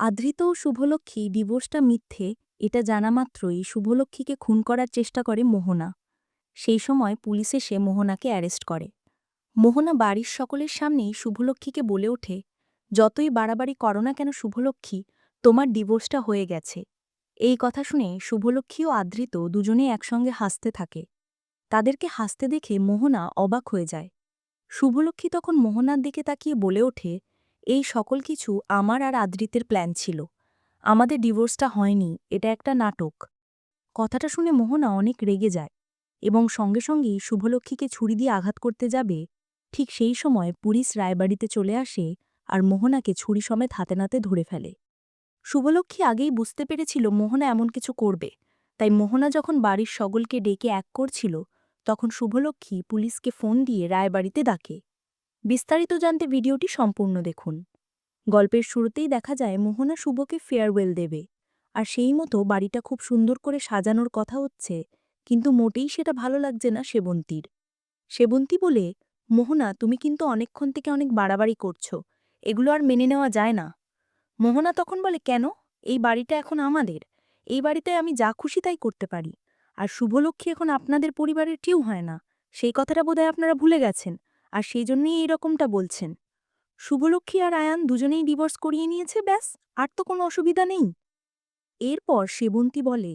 আদৃত ও শুভলক্ষ্মী ডিভোর্সটা মিথ্যে, এটা জানা মাত্রই শুভলক্ষ্মীকে খুন করার চেষ্টা করে মোহনা। সেই সময় পুলিশ এসে মোহনাকে অ্যারেস্ট করে। মোহনা বাড়ির সকলের সামনেই শুভলক্ষ্মীকে বলে ওঠে, যতই বাড়াবাড়ি করো না কেন শুভলক্ষ্মী, তোমার ডিভোর্সটা হয়ে গেছে। এই কথা শুনে শুভলক্ষ্মী ও আদৃত দুজনে একসঙ্গে হাসতে থাকে। তাদেরকে হাসতে দেখে মোহনা অবাক হয়ে যায়। শুভলক্ষ্মী তখন মোহনার দিকে তাকিয়ে বলে ওঠে এই সকল কিছু আমার আর আদৃতের প্ল্যান ছিল। আমাদের ডিভোর্সটা হয়নি, এটা একটা নাটক। কথাটা শুনে মোহনা অনেক রেগে যায় এবং সঙ্গে সঙ্গেই শুভলক্ষ্মীকে ছুরি দিয়ে আঘাত করতে যাবে, ঠিক সেই সময় পুলিশ রায়বাড়িতে চলে আসে আর মোহনাকে ছুরি সমেত হাতে নাতে ধরে ফেলে। শুভলক্ষ্মী আগেই বুঝতে পেরেছিল মোহনা এমন কিছু করবে, তাই মোহনা যখন বাড়ির সকলকে ডেকে এক করছিল, তখন শুভলক্ষ্মী পুলিশকে ফোন দিয়ে রায়বাড়িতে ডাকে। বিস্তারিত জানতে ভিডিওটি সম্পূর্ণ দেখুন। গল্পের শুরুতেই দেখা যায়, মোহনা শুভকে ফেয়ারওয়েল দেবে। আর সেই মতো বাড়িটা খুব সুন্দর করে সাজানোর কথা হচ্ছে, কিন্তু মোটেই সেটা ভালো লাগছে না সেবন্তীর। সেবন্তী বলে, মোহনা, তুমি কিন্তু অনেকক্ষণ থেকে অনেক বাড়াবাড়ি করছ, এগুলো আর মেনে নেওয়া যায় না। মোহনা তখন বলে, কেন? এই বাড়িটা এখন আমাদের। এই বাড়িতে আমি যা খুশি তাই করতে পারি। আর শুভলক্ষ্মী এখন আপনাদের পরিবারের কেউ হয় না। সেই কথাটা বোধহয় আপনারা ভুলে গেছেন। আর সেই জন্যই এই রকমটা বলছেন। শুভলক্ষ্মী আর আয়ান দুজনেই ডিভোর্স করিয়ে নিয়েছে, ব্যাস, আর তো কোনো অসুবিধা নেই। এরপর সেবন্তী বলে,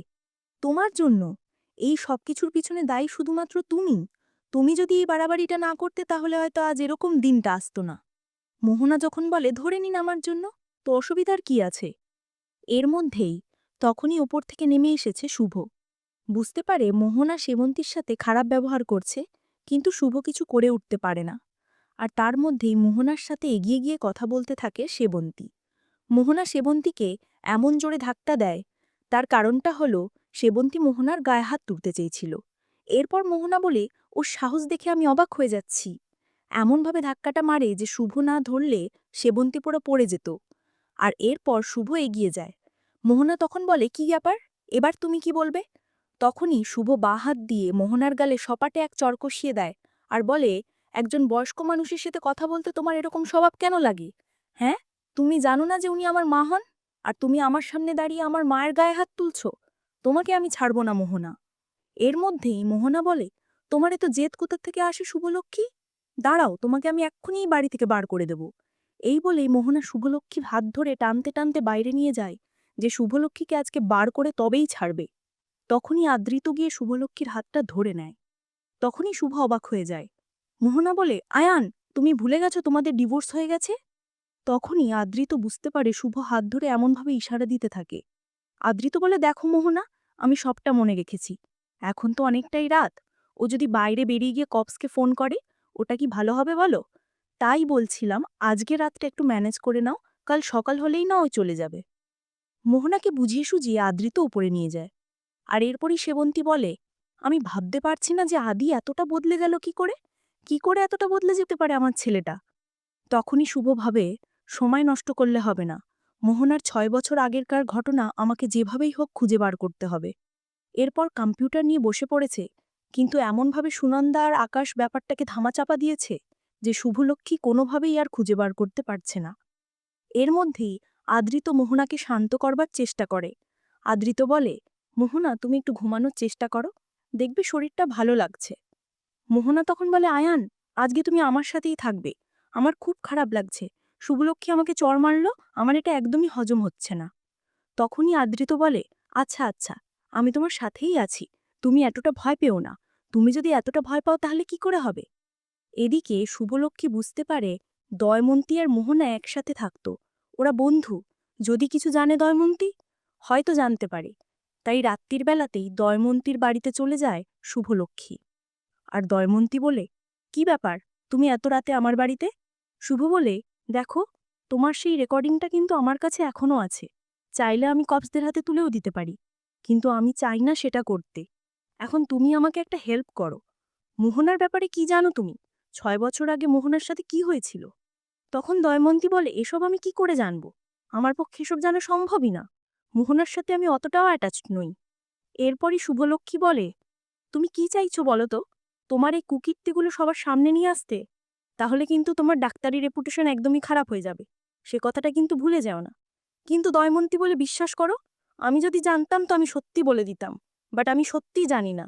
তোমার জন্য এই সব কিছুর পিছনে দায়ী শুধুমাত্র তুমি। তুমি যদি এই বাড়াবাড়িটা না করতে, তাহলে হয়তো আজ এরকম দিনটা আসতো না। মোহনা যখন বলে, ধরে নিন আমার জন্য, তো অসুবিধার কি আছে? এর মধ্যেই তখনই ওপর থেকে নেমে এসেছে শুভ। বুঝতে পারে মোহনা সেবন্তীর সাথে খারাপ ব্যবহার করছে কিন্তু শুভ কিছু করে উঠতে পারে না। আর তার মধ্যেই মোহনার সাথে এগিয়ে গিয়ে কথা বলতে থাকে সেবন্তী। মোহনা সেবন্তীকে এমন জোরে ধাক্কা দেয়, তার কারণটা হল সেবন্তী মোহনার গায়ে হাত তুলতে চেয়েছিল। এরপর মোহনা বলে, ওর সাহস দেখে আমি অবাক হয়ে যাচ্ছি। এমনভাবে ধাক্কাটা মারে যে শুভ না ধরলে সেবন্তী পুরো পড়ে যেত। আর এরপর শুভ এগিয়ে যায়। মোহনা তখন বলে, কি ব্যাপার? এবার তুমি কি বলবে? তখনই শুভ বাঁ হাত দিয়ে মোহনার গালে সপাটে এক চর কষিয়ে দেয় আর বলে, একজন বয়স্ক মানুষের সাথে কথা বলতে তোমার এরকম স্বভাব কেন লাগে? হ্যাঁ? তুমি জানো না যে উনি আমার মা হন? আর তুমি আমার সামনে দাঁড়িয়ে আমার মায়ের গায়ে হাত তুলছ? তোমাকে আমি ছাড়ব না মোহনা। এর মধ্যেই মোহনা বলে, তোমার এত জেদ কোথার থেকে আসে শুভলক্ষ্মী? দাঁড়াও, তোমাকে আমি এক্ষুনি বাড়ি থেকে বার করে দেব। এই বলেই মোহনা শুভলক্ষ্মীর হাত ধরে টানতে টানতে বাইরে নিয়ে যায়, যে শুভলক্ষ্মীকে আজকে বার করে তবেই ছাড়বে। তখনই আদৃত গিয়ে শুভলক্ষ্মীর হাতটা ধরে নেয়। তখনই শুভ অবাক হয়ে যায়। মোহনা বলে, আয়ান, তুমি ভুলে গেছো তোমাদের ডিভোর্স হয়ে গেছে? তখনই আদৃত বুঝতে পারে শুভ হাত ধরে এমনভাবে ইশারা দিতে থাকে। আদৃত বলে, দেখো মোহনা, আমি সবটা মনে রেখেছি। এখন তো অনেকটাই রাত। ও যদি বাইরে বেরিয়ে গিয়ে কপসকে ফোন করে, ওটা কি ভালো হবে বলো? তাই বলছিলাম, আজকে রাতটা একটু ম্যানেজ করে নাও, কাল সকাল হলেই না ও চলে যাবে। মোহনাকে বুঝিয়ে সুঝিয়ে আদৃত উপরে নিয়ে যায়। আর এরপরই সেবন্তী বলে, আমি ভাবতে পারছি না যে আদি এতটা বদলে গেল কি করে? কি করে এতটা বদলে যেতে পারে আমার ছেলেটা? তখনই শুভ ভাবে সময় নষ্ট করলে হবে না। মোহনার ছয় বছর আগেরকার ঘটনা আমাকে যেভাবেই হোক খুঁজে বার করতে হবে। এরপর কম্পিউটার নিয়ে বসে পড়েছে, কিন্তু এমনভাবে সুনন্দা আর আকাশ ব্যাপারটাকে ধামাচাপা দিয়েছে যে শুভলক্ষ্মী কোনোভাবেই আর খুঁজে বার করতে পারছে না। এর মধ্যেই আদৃত মোহনাকে শান্ত করবার চেষ্টা করে। আদৃত বলে মোহনা, তুমি একটু ঘুমানোর চেষ্টা করো। দেখবে শরীরটা ভালো লাগছে। মোহনা তখন বলে, আয়ান, আজকে তুমি আমার সাথেই থাকবে। আমার খুব খারাপ লাগছে। শুভলক্ষ্মী আমাকে চর মারল, আমার এটা একদমই হজম হচ্ছে না। তখনই আদৃত বলে আচ্ছা আচ্ছা আমি তোমার সাথেই আছি। তুমি এতটা ভয় পেও না। তুমি যদি এতটা ভয় পাও তাহলে কি করে হবে? এদিকে শুভলক্ষ্মী বুঝতে পারে, দয়মন্তী আর মোহনা একসাথে থাকত। ওরা বন্ধু। যদি কিছু জানে দয়মন্তী, হয়তো জানতে পারে। তাই রাত্রির বেলাতেই দয়মন্তীর বাড়িতে চলে যায় শুভলক্ষ্মী। আর দয়মন্তী বলে, কি ব্যাপার? তুমি এত রাতে আমার বাড়িতে? শুভ বলে, দেখো, তোমার সেই রেকর্ডিংটা কিন্তু আমার কাছে এখনও আছে। চাইলে আমি কপসদের হাতে তুলেও দিতে পারি। কিন্তু আমি চাই না সেটা করতে। এখন তুমি আমাকে একটা হেল্প করো। মোহনার ব্যাপারে কি জানো তুমি? ছয় বছর আগে মোহনার সাথে কি হয়েছিল? তখন দয়মন্তী বলে, এসব আমি কি করে জানব? আমার পক্ষে এসব জানা সম্ভবই না। মোহনার সাথে আমি অতটাও অ্যাটাচড নই। এরপরই শুভলক্ষ্মী বলে, তুমি কি চাইছো বলো তো? তোমার এই কুকীর্তিগুলো সবার সামনে নিয়ে আসতে? তাহলে কিন্তু তোমার ডাক্তারি রেপুটেশন একদমই খারাপ হয়ে যাবে। সে কথাটা কিন্তু ভুলে যাও না। কিন্তু দয়মন্তী বলে, বিশ্বাস করো, আমি যদি জানতাম তো আমি সত্যি বলে দিতাম। বাট আমি সত্যিই জানি না।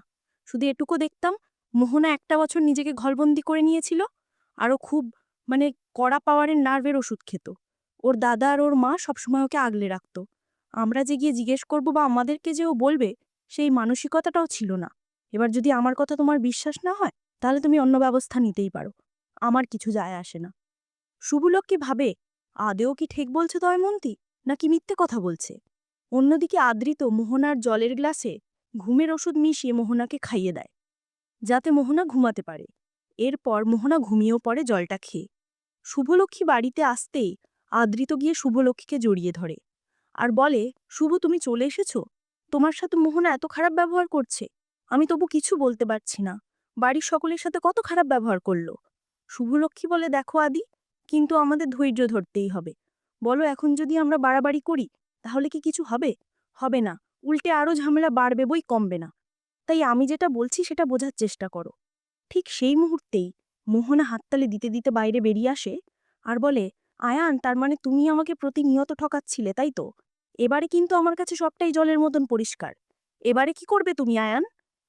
শুধু এটুকু দেখতাম, মোহনা একটা বছর নিজেকে ঘরবন্দি করে নিয়েছিল, আরও খুব মানে কড়া পাওয়ারের নার্ভের ওষুধ খেত। ওর দাদা আর ওর মা সবসময় ওকে আগলে রাখত। আমরা যে গিয়ে জিজ্ঞেস করব বা আমাদেরকে যে ও বলবে, সেই মানসিকতাটাও ছিল না। এবার যদি আমার কথা তোমার বিশ্বাস না হয়, তাহলে তুমি অন্য ব্যবস্থা নিতেই পারো। আমার কিছু যায় আসে না। শুভলক্ষ্মী ভাবে, আদেও কি ঠিক বলছে দয়মন্তী, নাকি মিথ্যে কথা বলছে? অন্যদিকে আদৃত মোহনার জলের গ্লাসে ঘুমের ওষুধ মিশিয়ে মোহনাকে খাইয়ে দেয়, যাতে মোহনা ঘুমাতে পারে। এরপর মোহনা ঘুমিয়েও পড়ে জলটা খেয়ে। শুভলক্ষ্মী বাড়িতে আসতেই আদৃত গিয়ে শুভলক্ষ্মীকে জড়িয়ে ধরে। আর বলে, শুভ, তুমি চলে এসেছ? তোমার সাথে মোহনা এত খারাপ ব্যবহার করছে। আমি তবু কিছু বলতে পারছি না। বাড়ির সকলের সাথে কত খারাপ ব্যবহার করল? শুভলক্ষ্মী বলে, দেখো আদি, কিন্তু আমাদের ধৈর্য ধরতেই হবে। বলো, এখন যদি আমরা বাড়াবাড়ি করি, তাহলে কি কিছু হবে? হবে না। উল্টে আরও ঝামেলা বাড়বে বই কমবে না। তাই আমি যেটা বলছি, সেটা বোঝার চেষ্টা করো। ঠিক সেই মুহূর্তেই মোহনা হাততালি দিতে দিতে বাইরে বেরিয়ে আসে আর বলে, আয়ান, তার মানে তুমি আমাকে প্রতিনিয়ত ঠকাচ্ছিলে, তাই তো? এবারে কিন্তু আমার কাছে সবটাই জলের মতন পরিষ্কার। এবারে কি করবে তুমি, আয়ান?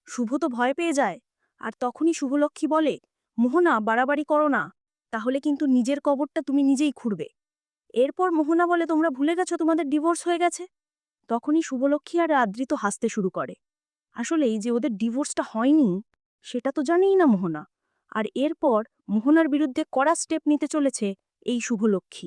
শুভ তো ভয় পেয়ে যায়। আর তখনই শুভলক্ষ্মী বলে, মোহনা, বাড়াবাড়ি করো না। তাহলে কিন্তু নিজের কবরটা তুমি নিজেই খুঁড়বে। এরপর মোহনা বলে, তোমরা ভুলে গেছো, তোমাদের ডিভোর্স হয়ে গেছে? তখনই শুভলক্ষ্মী আর আদ্রিত হাসতে শুরু করে। আসলে এই যে ওদের ডিভোর্সটা হয়নি, সেটা তো জানেই না মোহনা। আর এরপর মোহনার বিরুদ্ধে কড়া স্টেপ নিতে চলেছে এই শুভলক্ষ্মী।